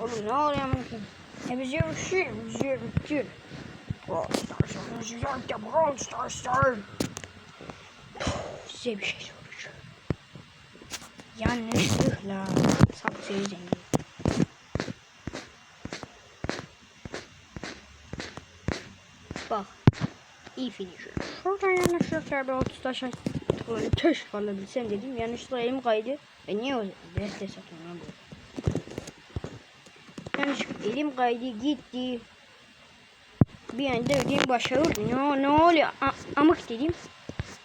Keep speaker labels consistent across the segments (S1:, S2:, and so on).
S1: Oğlum ne oluyor amına koyayım? E biz yarışıyoruz, biz yarışıyoruz. Brawl Stars oynayacağız ya Brawl Stars'lar. Size bir şey soracağım. Yanlışlıkla saksıyı zengin. Bak. iyi finisher. Şuradan yanlışlıkla bir 30 taş tıkladım. Keşke alabilsem dedim. Yanlışlıkla elim kaydı. E niye o deste satıyorum lan bu? Yanlışlıkla elim kaydı gitti. Bir anda ödeyim başa vurdu. Ne, ne oluyor? A amık dedim.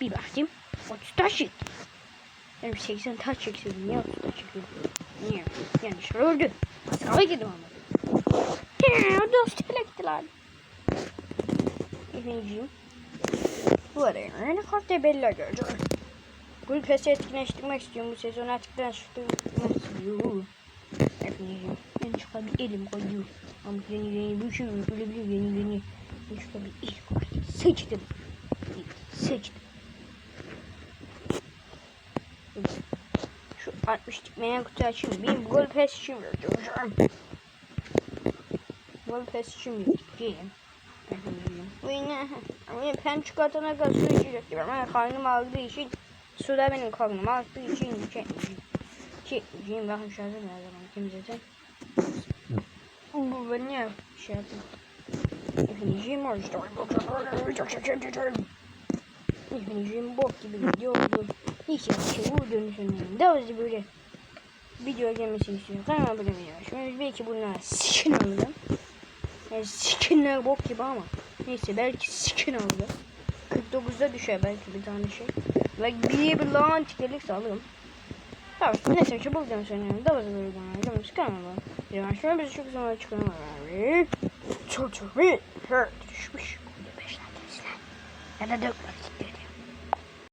S1: Bir baktım. 30 taş çıktı. Benim 80 taş çekseydim. Niye 30 taş çekiyorum? Niye? Yanlışlıkla öldü. Sağ gidiyorum ama. Ya, dost bile gittiler. İkinciyim. Bu arada yeni kartı belli göreceğim. Gül pesi etkinleştirmek istiyorum bu sezon. Efendim, ben çıkan bir elim koyuyor. Ama yeni yeni bir şey yapılabilir yeni yeni. Bir koydum. Seçtim. Seçtim. Şu 60 tıklayan kutu açayım. Benim gol pes için vereceğim. Gol pes vereceğim. Bu yine ama ben çikolatana kadar su içecektim ama karnım ağrıdığı için su da benim karnım ağrıdığı için çekmeyeceğim. Çekmeyeceğim bakın şurada ne zaman kim zaten. Bu ben ne şey yaptım. Efendim var işte. Efendim bok gibi gidiyor bu. Hiç yapışı bu dönüşünün de o böyle video gelmesini istiyorum. Kanalıma abone olmayı unutmayın. Belki bunlar skin alırım. Yani skinler bok gibi ama. Neyse belki skin alırım. 49'da düşer belki bir tane şey. Ve bir bir launch gelirse alırım. Tamam neyse şu bulacağım sanıyorum. Da bazı böyle bana. Canım sıkan ama. Yani şöyle bir çok zaman çıkarım var. Çok çok bir düşmüş. 5 tane Ya da 4 var gitti.